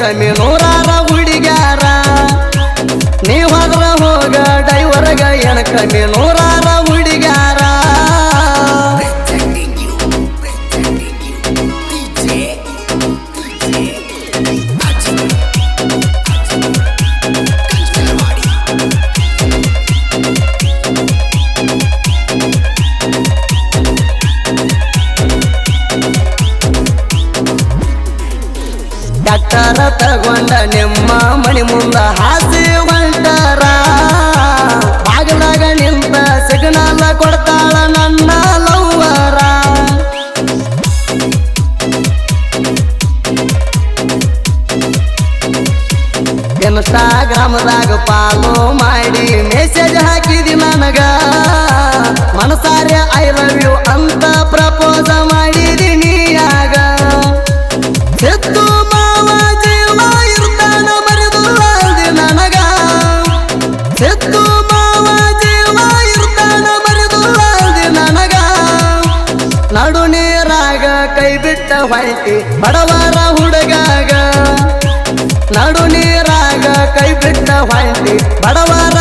ಕಮ್ಮಿ ನೂರಾರ ಹುಡುಗ್ಯಾರ ನೀವು ಹೋದ್ರ ಹೋಗ ಡೈವರ್ಗ ಏನ ಕಮ್ಮಿ ನೂರಾರ ಹುಡುಗ್ಯಾರ ಫಾಲೋ ಮಾಡಿ ಮೆಸೇಜ್ ಹಾಕಿದಿ ನನಗ. ಮನಸಾರೆ ಐ ಲವ್ ಯು ಅಂತ ಪ್ರಪೋಸ್ ಮಾಡಿದಿ ಆಗ ಸೆತ್ತು ಮಾವ ಜೀವ ಇರ್ತಾನ ಬರೆದು ಅಲ್ದಿ ನನಗ. ಹೆತ್ತು ಮಾವ ಜೀವ ಇರ್ತಾನ ಬರೆದು ಅಲ್ದಿ ನನಗ. ನಡು ನೀರಾಗ ಕೈ ಬಿಟ್ಟ ಹೊಂಟಿ ಬಡವರ ಹುಡುಗಾಗ ನಡು ಕೈ ಹೊಂಟಿ ಬಡವರ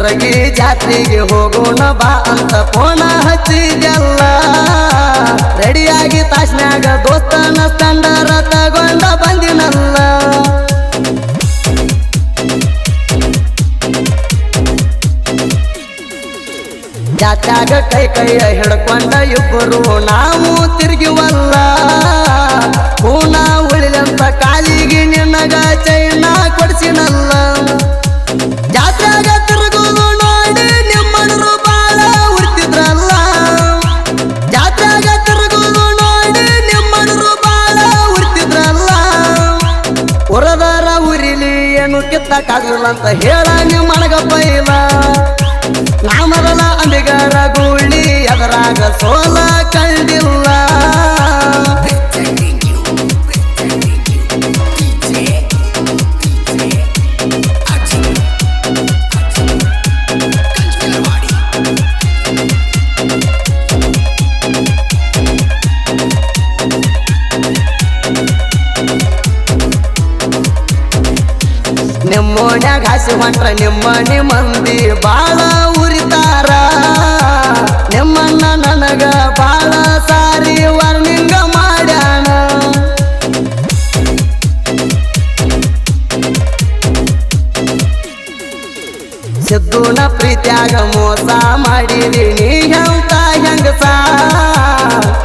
ನೆರಗಿ ಜಾತ್ರೆಗೆ ಹೋಗೋಣ ಬಾ ಅಂತ ಫೋನ ಹಚ್ಚಿದೆಲ್ಲ ರೆಡಿಯಾಗಿ ತಾಸ್ನ್ಯಾಗ ದೋಸ್ತನ ತಂಡರ ತಗೊಂಡ ಬಂದಿನಲ್ಲ. ಜಾತ್ಯಾಗ ಕೈ ಕೈಯ ಹಿಡ್ಕೊಂಡ ಇಬ್ಬರು ನಾವು ತಿರುಗಿವಲ್ಲ. ಹೂನ ಉಳಿದಂತ ಕಾಲಿಗೆ ನಿನ್ನಗ ಚೈನ ಕೊಡಿಸಿನಲ್ಲ. ಅಂತ ಹೇಳ ನೀವು ಮಲಗಪ್ಪ ನಾ ಮೊದಲ ಅಂಬಿಗರ ಗೂಳಿ ಅದರಾಗ ಸೋಲ ನಿಮ್ಮೋಣ್ಯಾಗ ಹಸಿ ಹೊಂಟ್ರ ನಿಮ್ಮ ನಿಮ್ಮಂದಿ ಬಾಳ ಉರಿತಾರ. ನಿಮ್ಮನ್ನ ನನಗ ಬಾಳ ಸಾರಿ ವರ್ಣಿಂಗ ಮಾಡ್ಯಾನ. ಸಿದ್ದುನ ಪ್ರೀತ್ಯಾಗ ಮೋಸ ಮಾಡಿರಿ ನೀ ಹೆಂತ ಹೆಂಗಸ?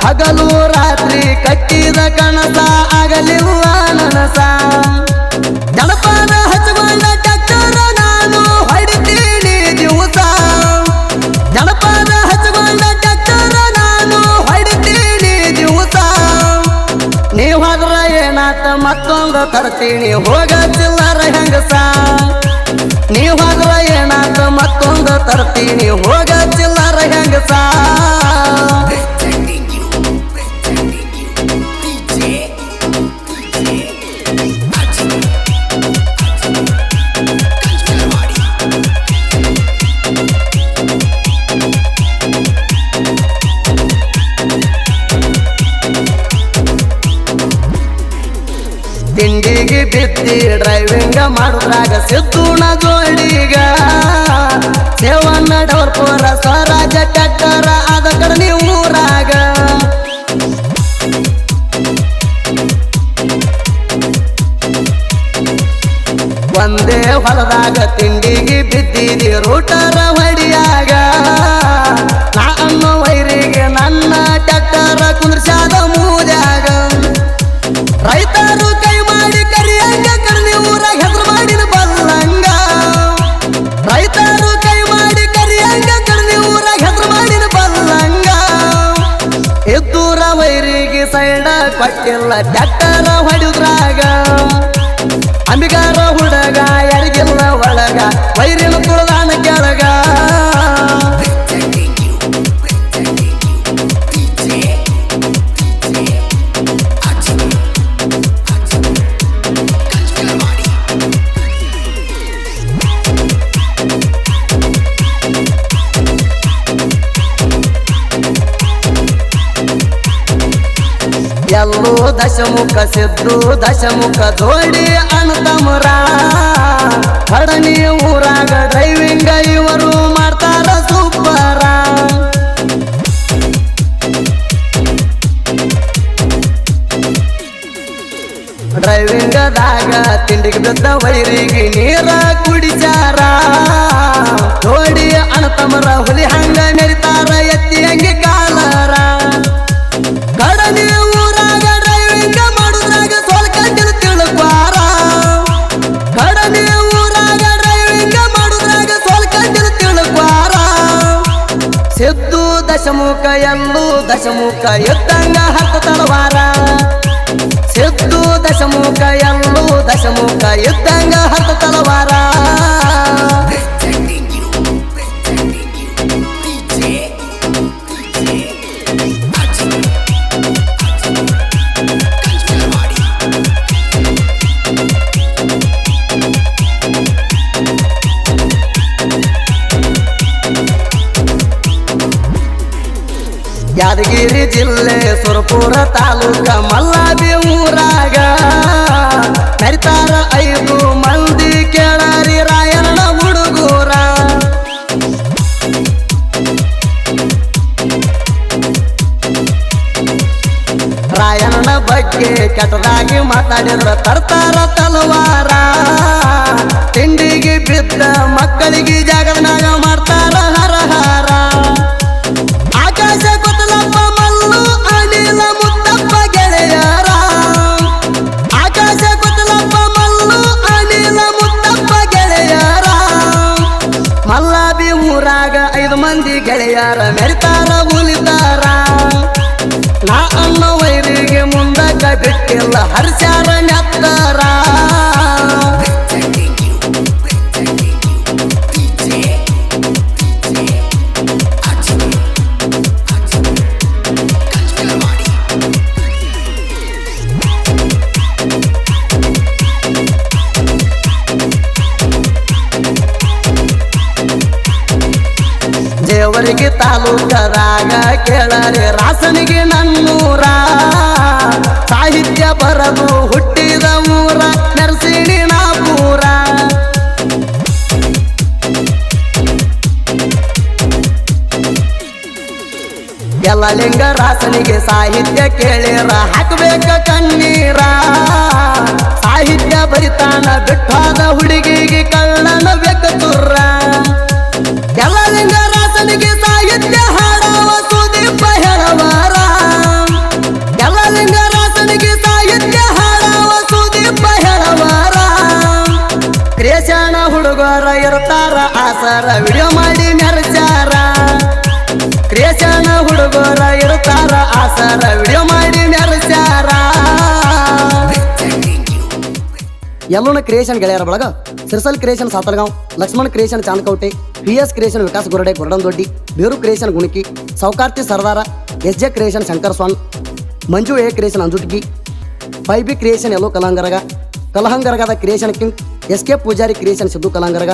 ಹಗಲು ರಾತ್ರಿ ಕಟ್ಟಿದ ಕಣಸ ಆಗಲಿಲ್ಲ ನನಸ? ಮತ್ತೊಂದು ತರ್ತೀನಿ ಹೋಗ ಚಿಲ್ಲರ ಹೆಂಗಸ? ನೀ ಹೋದ್ರ ಏನಾತ ಮತ್ತೊಂದು ತರ್ತೀನಿ. ಹೋಗ ಚಿಲ್ಲರ ಹೆಂಗಸ? ತಿಂಡಿಗೆ ಡ್ರೈವಿಂಗ ಮಾಡುದ್ರಾಗ ಸಿದ್ದುಣ ಜೋಡಿಗ ಸೇವನ್ನ ಡವರ್ಪುರ ಸ್ವರಾಜ ಟ್ಯಾಕ್ಟರ ಕಡೆ ನೀವು ಊರಾಗ. ಒಂದೇ ಹೊಲದಾಗ ತಿಂಡಿಗೆ ಬಿದ್ದಿದಿ ರೂಟರ ಹೊಡಿಯಾಗ. ನಾ ಅನ್ನೋ ವೈರಿಗೆ ನನ್ನ ಟ್ಯಾಕ್ಟರ ಕುಂದ್ರಸಾದ ಮೂದ್ಯಾಗ ರೈತರು ಕೈ ಮಾಡಿ ಕರಿಯಂಗ. ಕರ್ನಿ ಹೆದ್ರ ಮಾಡಿನ ಬಲ್ಲಂಗ. ರೈತರು ಕೈ ಮಾಡಿ ಕರಿಯಂಗ ಕರ್ನಿ ಊರ ಹೆಸರು ಮಾಡಿನ ಬಲ್ಲಂಗ. ಎದ್ದೂರ ವೈರಿಗೆ ಸೈಡ ಕೊಟ್ಟಿಲ್ಲ, ಟ್ಯಾಕ್ಟರ ಹೊಡಿದ್ರಾಗ. ದಶಮುಖ ಸಿದ್ದು ದಶಮುಖ ಜೋಡಿ ಅಣ್ತಮರ ಕಡನಿ ಊರಾಗ ಡ್ರೈವಿಂಗ್ ಇವರು. ಎಲ್ಲೂ ದಶಮುಖ ಇದ್ದಂಗ ಹತ್ತು ತಳವಾರ. ಸಿದ್ದು ದಶಮುಖ ಎಂದು ದಶಮುಖ ಇದ್ದಂಗ ಕರಿತಾರ ಐದು ಮಂದಿ ಕೇಳಾರಿ ರಾಯಣ್ಣ ಹುಡುಗೂರ. ರಾಯಣ್ಣ ಬಗ್ಗೆ ಕೆಟ್ಟದಾಗಿ ಮಾತಾಡಿದ್ರ ತರ್ತಾರ ತಲವಾರ. ಮಲ್ಲಾಬಿ ಊರಾಗ ಐದು ಮಂದಿ ಗೆಳೆಯರ ಮೆರಿತಾರ ಉಲಿತಾರ ನಾ ಅನ್ನೋ ವೈರಿಗೆ ಮುಂದಕ್ಕ ಬಿಟ್ಟಿಲ್ಲ ಹರ್ಷಾರ ನೆತ್ತಾರ ರಾಸನಿಗೆ ನನ್ನೂರ. ಸಾಹಿತ್ಯ ಬರದು ಹುಟ್ಟಿದ ಊರ ನರಸಿಣಿ ನಾಪೂರ ಎಲ್ಲ ಲಿಂಗ ರಾಸನಿಗೆ ಸಾಹಿತ್ಯ ಕೇಳಿರ. ಹಾಕಬೇಕ ಕಣ್ಣೀರ. ಸಾಹಿತ್ಯ ಬರಿತಾನ ಬಿಟ್ಟಾದ ಹುಡುಗಿಗೆ ಆಸರ ವಿಡಿಯೋ ಮಾಡಿ ಮೆರಚಾರ ಕ್ರೇಶನ ಹುಡುಗರ ಇರ್ತಾರ ಆಸರ ವಿಡಿಯೋ ಮಾಡಿ ಮೆರಚಾರ Presenting you, ಎಲ್ಲೋಣ ಕ್ರಿಯೇಷನ್ ಗೆಳೆಯರ ಬಳಗ Sirsal creation Satalgaon Laxman creation Chandakaute P S creation Vikas Gorade ಗೊರಡಂದೊಡ್ಡಿ ಬೇರು creation ಗುಣಿಕಿ ಸೌಕಾರ್ತಿ Sardar S J creation Shankar Swami Manju A creation Anjutgi five B creation yellow ಕಲಾಂಗರಗ ಕಲಹಂಗರಗದ creation king S K Pujari creation Siddu Kalangaraga